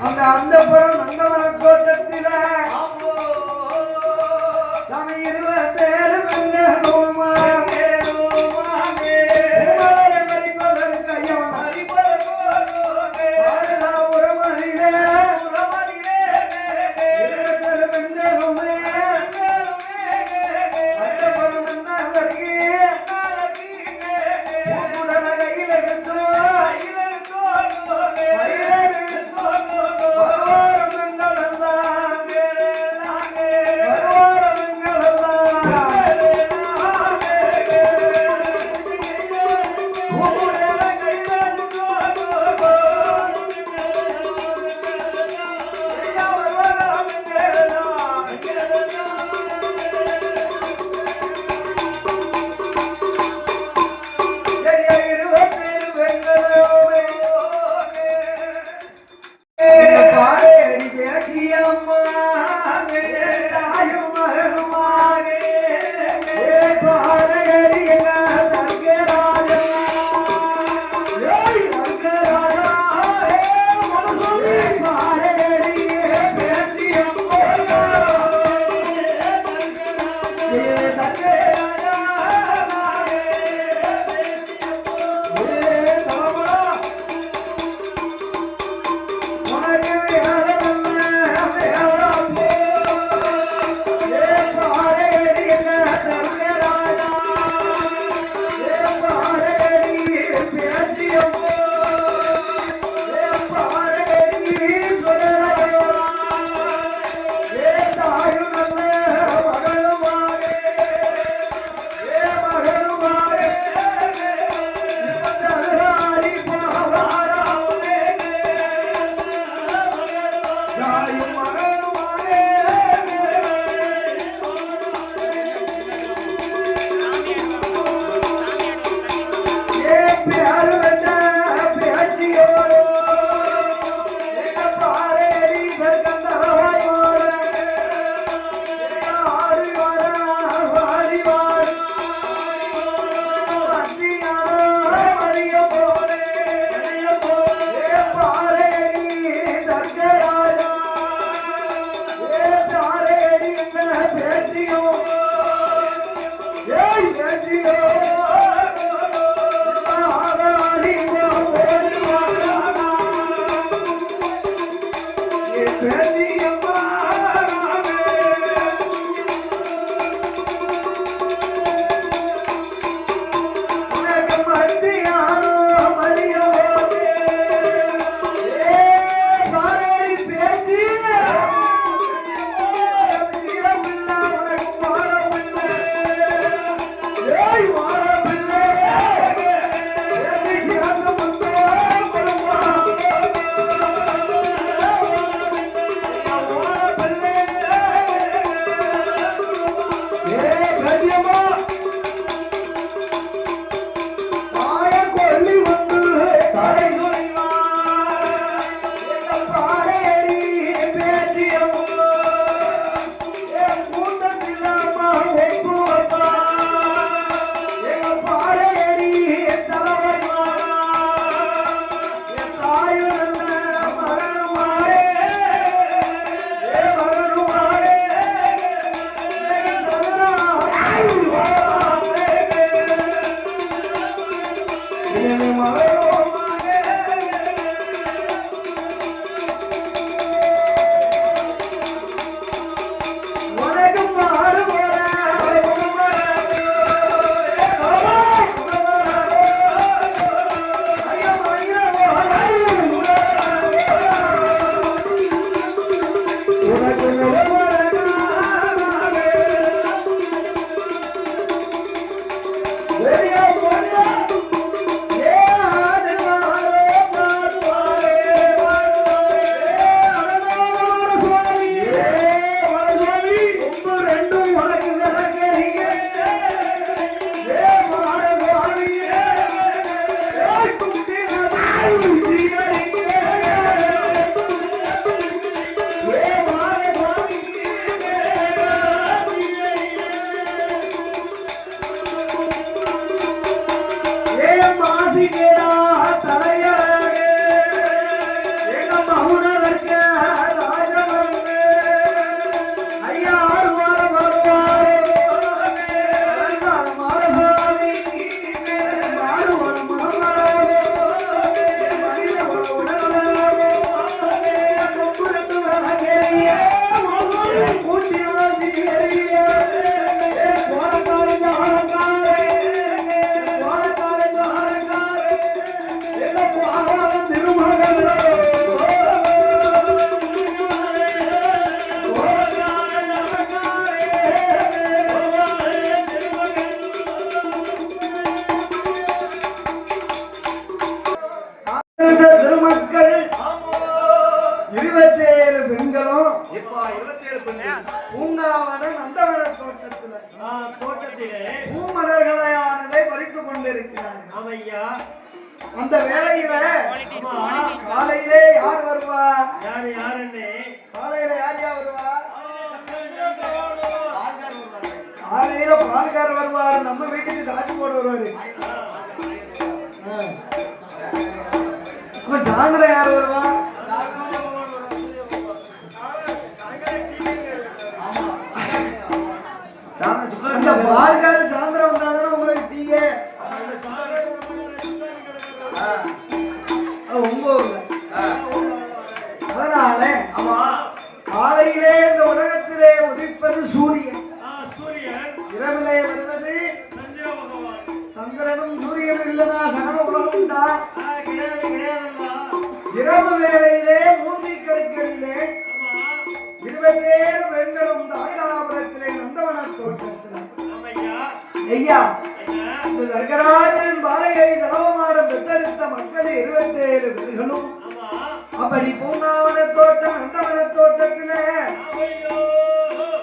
அந்த அந்த புறம் நந்தவன தோட்டத்தில You. ஆலையில பால்கார வருவார் நம்ம வீட்டுக்கு தாட்டி போட வருவாரு. அப்ப ஜானர யார் வருவா? அந்த பால்கார ஏழு குதிகளும் அப்படி பூங்காவன தோட்டம் அந்தவன தோட்டத்தில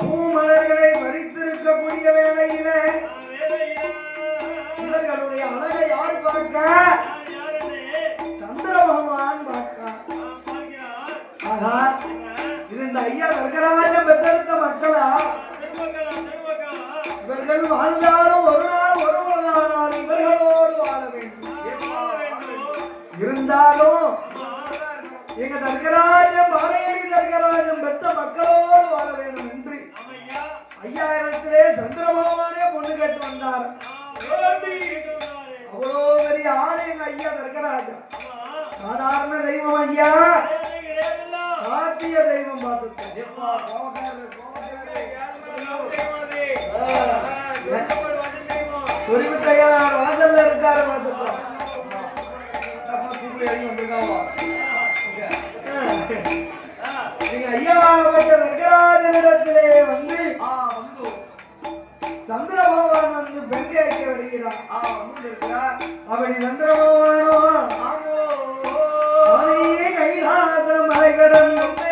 பூமலர்களை பறித்திருக்கக்கூடிய வேளையில சுந்தர்களுடைய அழகை யார் பார்க்க? சந்திர பகவான் பார்க்க. ஆகா இது இந்த ஐயா வரகராஜ பெத்தெடுத்த மக்களா? இவர்கள் வாழ்ந்தாலும் ஒரு நாள் ஒரு நாள் இவர்களோ இருந்தாலும் எங்க தர்கராஜம் பாறையடி தர்கராஜம் பெத்த மக்களோடு வாழ வேண்டும் என்று ஐயாயிரத்திலே சந்திரபகவானே பொண்ணு கேட்டு வந்தார். அவ்வளோ பெரிய ஆளு எங்க ஐயா தர்கராஜா சாதாரண தெய்வம் ஐயா. சாத்திய தெய்வம் பார்த்துட்டேன் சொல்லிவிட்டையா வாசல்ல இருக்காரு பார்த்துட்டோம் போட்டு இறங்கி வந்திருக்காவா நீங்க ஐயாவட்ட ரங்கராஜனிடத்திலே வந்து சந்திர பகவான் வந்து பெண் கேட்க வருகிறான் அப்படி சந்திர பகவானோ கைலாச மலை கடந்து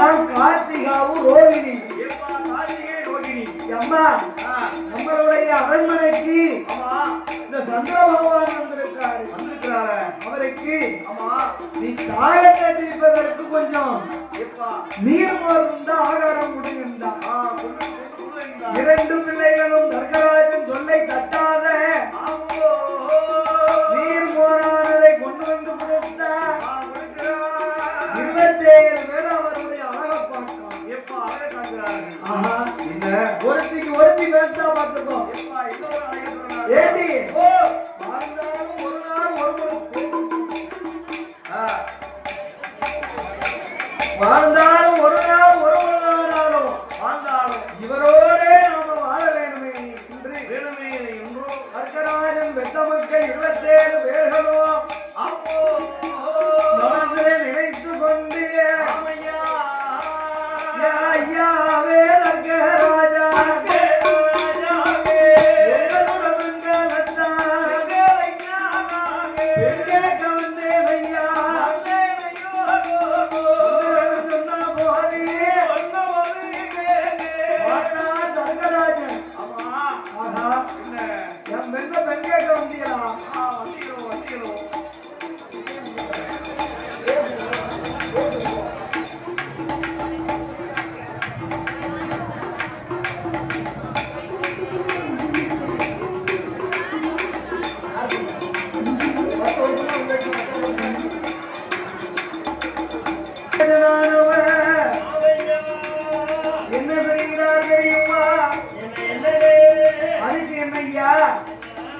தான் கார்த்திகாவும் ரோகிணி. அம்மா நம்மளுடைய அரண்மனைக்கு இந்த சந்திர பகவான் வந்திருக்காரு. வந்திருக்கிறாரு. அவருக்கு நீ தாயத்தை தீர்ப்பதற்கு கொஞ்சம் நீர் மருந்தா ஆகாரம் கொடுக்கின்றார் இரண்டு பிள்ளைகளும் தர்கராஜன் சொல்லை தட்டாத আপনার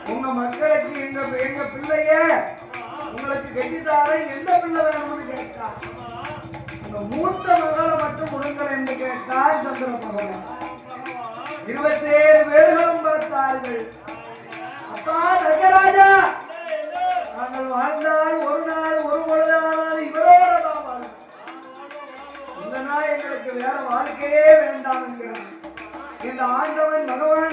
உங்க மக்களுக்கு எங்க எங்க பிள்ளைய உங்களுக்கு கட்டித்தார எந்த பிள்ளை வேணும்னு கேட்டா? உங்க மூத்த மகளை மட்டும் கொடுங்கள் என்று கேட்டார் சந்திர பகவான் இருபத்தி ஏழு பேர்களும் பார்த்தார்கள். அப்பா தங்கராஜா! நாங்கள் வாழ்ந்தால் ஒரு நாள் ஒரு பொழுதானால் இவரோட தான் வாழும் இல்லைன்னா எங்களுக்கு வேற வாழ்க்கையே வேண்டாம் என்கிறார். இந்த ஆண்டவன் பகவான்